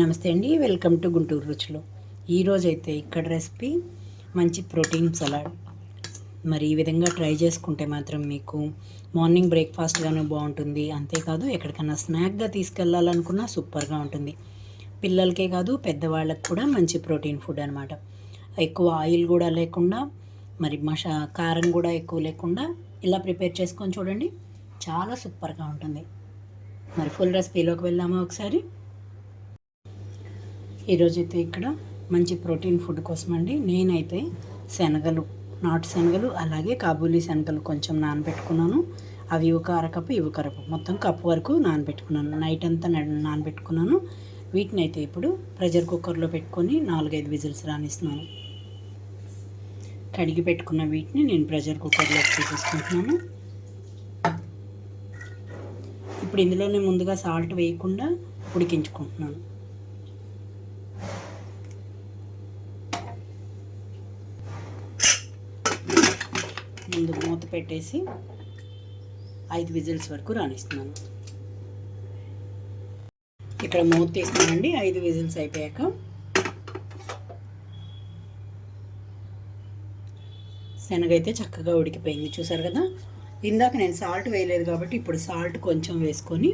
నమస్తే అండి welcome to Guntur రుచులు. ఈరోజు అయితే ఇక్కడ రెసిపీ మంచి ప్రోటీన్ సలాడ్. మరి ఈ విధంగా ట్రై చేసుకుంటే మాత్రం మీకు మార్నింగ్ బ్రేక్ఫాస్ట్గాను బాగుంటుంది. అంతేకాదు ఎక్కడికైనా స్నాక్గా తీసుకెళ్ళాలనుకున్నా సూపర్గా ఉంటుంది. పిల్లలకే కాదు పెద్దవాళ్ళకి కూడా మంచి ప్రోటీన్ ఫుడ్ అనమాట ఎక్కువ ఆయిల్ కూడా లేకుండా మరి మషా కారం కూడా ఎక్కువ లేకుండా ఇలా ప్రిపేర్ చేసుకొని చూడండి చాలా సూపర్గా ఉంటుంది. మరి ఫుల్ రెసిపీలోకి వెళ్దామా ఒకసారి? ఈరోజైతే ఇక్కడ మంచి ప్రోటీన్ ఫుడ్ కోసం అండి నేనైతే శనగలు నాటు శనగలు అలాగే కాబూలీ శనగలు కొంచెం నానబెట్టుకున్నాను. అవి ఒక అరకప్పు ఇవి ఒక అరకప్పు. మొత్తం కప్పు వరకు నానబెట్టుకున్నాను. నైట్ అంతా నానబెట్టుకున్నాను. వీటిని అయితే ఇప్పుడు ప్రెషర్ కుక్కర్లో పెట్టుకొని నాలుగైదు విజిల్స్ రానిస్తున్నాను. కడిగి పెట్టుకున్న వీటిని నేను ప్రెషర్ కుక్కర్లో తీసేసుకుంటున్నాను. ఇప్పుడు ఇందులోనే ముందుగా సాల్ట్ వేయకుండా ఉడికించుకుంటున్నాను. ముందు మూత పెట్టేసి ఐదు విజిల్స్ వరకు రాణిస్తున్నాను. ఇక్కడ మూత తీసుకున్నానండి ఐదు విజిల్స్ అయిపోయాక శనగ అయితే చక్కగా ఉడికిపోయింది. చూసారు కదా? ఇందాక నేను సాల్ట్ వేయలేదు కాబట్టి ఇప్పుడు సాల్ట్ కొంచెం వేసుకొని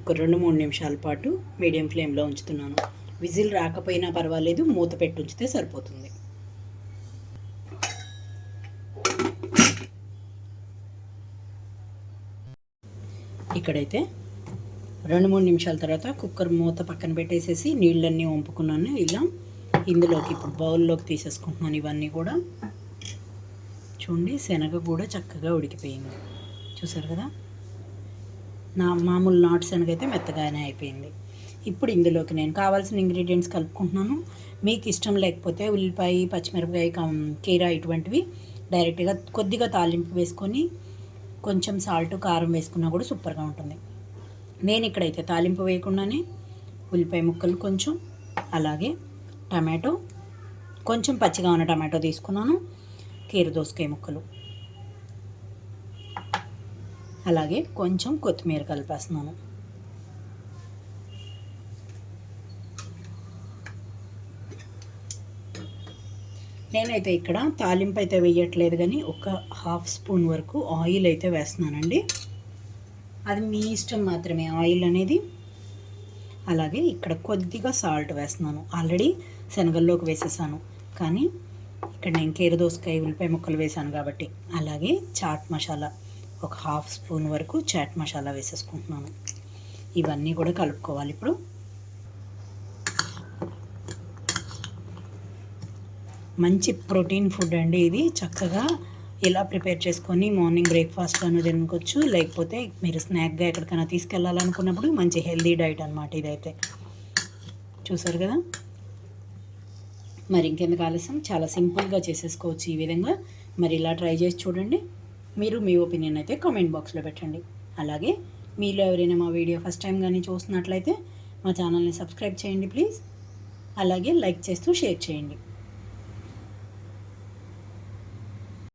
ఒక రెండు మూడు నిమిషాల పాటు మీడియం ఫ్లేమ్లో ఉంచుతున్నాను. విజిల్ రాకపోయినా పర్వాలేదు మూత పెట్టి ఉంచితే సరిపోతుంది. ఇక్కడైతే రెండు మూడు నిమిషాల తర్వాత కుక్కర్ మూత పక్కన పెట్టేసేసి నీళ్ళన్నీ వంపుకున్నాను. ఇలా ఇందులోకి ఇప్పుడు బౌల్లోకి తీసేసుకుంటున్నాను ఇవన్నీ కూడా. చూడండి శనగ కూడా చక్కగా ఉడికిపోయింది. చూసారు కదా? నా మామూలు నాటు శనగ అయితే మెత్తగానే అయిపోయింది. ఇప్పుడు ఇందులోకి నేను కావాల్సిన ఇంగ్రీడియంట్స్ కలుపుకుంటున్నాను. మీకు ఇష్టం లేకపోతే ఉల్లిపాయ పచ్చిమిరపకాయ కీరా ఇటువంటివి డైరెక్ట్గా కొద్దిగా తాలింపు వేసుకొని కొంచెం సాల్ట్ కారం వేసుకున్నా కూడా సూపర్గా ఉంటుంది. నేను ఇక్కడైతే తాలింపు వేయకుండానే ఉల్లిపాయ ముక్కలు కొంచెం అలాగే టమాటో కొంచెం పచ్చిగా ఉన్న టమాటో తీసుకున్నాను కీర దోసకాయ ముక్కలు. అలాగే కొంచెం కొత్తిమీర కలిపేస్తున్నాను. నేనైతే ఇక్కడ తాలింపు అయితే వేయట్లేదు కానీ ఒక హాఫ్ స్పూన్ వరకు ఆయిల్ అయితే వేస్తున్నానండి. అది మీ ఇష్టం మాత్రమే ఆయిల్ అనేది. అలాగే ఇక్కడ కొద్దిగా సాల్ట్ వేస్తున్నాను. ఆల్రెడీ శనగల్లోకి వేసేసాను. కానీ ఇక్కడ నేను కీర దోసకాయ ఉల్లిపాయ ముక్కలు వేసాను కాబట్టి. అలాగే చాట్ మసాలా ఒక హాఫ్ స్పూన్ వరకు చాట్ మసాలా వేసేసుకుంటున్నాను. ఇవన్నీ కూడా కలుపుకోవాలి ఇప్పుడు. మంచి ప్రోటీన్ ఫుడ్ అండి ఇది. చక్కగా ఇలా ప్రిపేర్ చేసుకొని మార్నింగ్ బ్రేక్ఫాస్ట్లోనూ తినుకోవచ్చు. లేకపోతే మీరు స్నాక్గా ఎక్కడికైనా తీసుకెళ్ళాలనుకున్నప్పుడు మంచి హెల్దీ డైట్ అనమాట ఇదైతే. చూసారు కదా? మరి ఇంకెందుకు ఆలస్యం? చాలా సింపుల్గా చేసేసుకోవచ్చు ఈ విధంగా. మరి ఇలా ట్రై చేసి చూడండి. మీరు మీ ఒపీనియన్ అయితే కామెంట్ బాక్స్లో పెట్టండి. అలాగే మీలో ఎవరైనా మా వీడియో ఫస్ట్ టైం కానీ చూస్తున్నట్లయితే మా ఛానల్ని సబ్స్క్రైబ్ చేయండి ప్లీజ్. అలాగే లైక్ చేస్తూ షేర్ చేయండి.